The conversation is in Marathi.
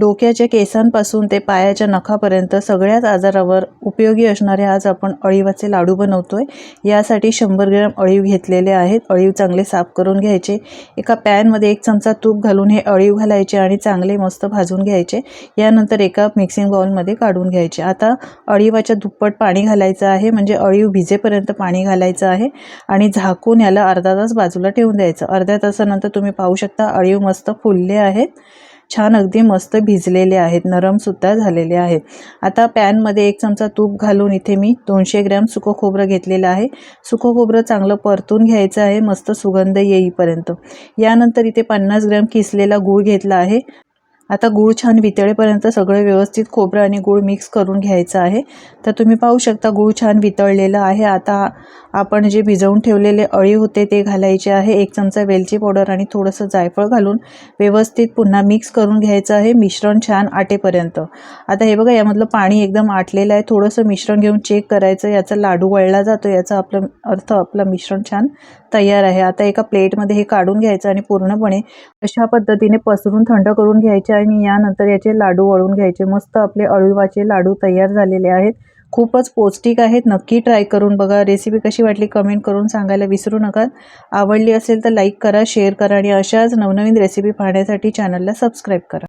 डोक्याच्या केसांपासून ते पायाच्या नखापर्यंत सगळ्याच आजारावर उपयोगी असणारे आज आपण अळीवाचे लाडू बनवतो आहे यासाठी शंभर ग्रॅम अळीव घेतलेले आहेत. अळीव चांगले साफ करून घ्यायचे. एका पॅनमध्ये एक चमचा तूप घालून हे अळीव घालायचे आणि चांगले मस्त भाजून घ्यायचे. यानंतर एका मिक्सिंग बाउलमध्ये काढून घ्यायचे. आता अळीवाच्या दुप्पट पाणी घालायचं आहे. म्हणजे अळीव भिजेपर्यंत पाणी घालायचं आहे आणि झाकून याला अर्धा तास बाजूला ठेवून द्यायचं. अर्ध्या तासानंतर तुम्ही पाहू शकता अळीव मस्त फुलले आहेत. छान अगदी मस्त भिजलेले आहेत नरमसुद्धा झालेले आहेत. आता पॅनमध्ये एक चमचा तूप घालून इथे मी दोनशे ग्रॅम सुकं खोबरं घेतलेलं आहे. सुकं खोबरं चांगलं परतून घ्यायचं आहे मस्त सुगंध येईपर्यंत. यानंतर इथे पन्नास ग्रॅम किसलेला गूळ घेतला आहे. आता गूळ छान वितळेपर्यंत सगळं व्यवस्थित खोबरं आणि गूळ मिक्स करून घ्यायचं आहे. तर तुम्ही पाहू शकता गूळ छान वितळलेलं आहे. आता आपण जे भिजवून ठेवलेले अळी होते ते घालायचे आहे. एक चमचा वेलची पावडर आणि थोडंसं जायफळ घालून व्यवस्थित पुन्हा मिक्स करून घ्यायचं आहे. मिश्रण छान आटेपर्यंत. आता हे बघा यामधलं पाणी एकदम आटलेलं आहे. थोडंसं मिश्रण घेऊन चेक करायचं. याचा लाडू वळला जातो. याचा आपलं अर्थ आपलं मिश्रण छान तयार आहे. आता एका प्लेटमध्ये हे काढून घ्यायचं आणि पूर्णपणे अशा पद्धतीने पसरून थंड करून घ्यायचे आणि यानंतर याचे लाडू वळून घ्यायचे. मस्त आपले अळीवाचे लाडू तयार झालेले आहेत. खूपच पौष्टिक आहेत. नक्की ट्राय करून बघा. रेसिपी कशी वाटली कमेंट करून सांगायला विसरू नका. आवडली असेल तर लाईक करा शेअर करा आणि अशाच नवनवीन रेसिपी पाहण्यासाठी चॅनलला सबस्क्राईब करा.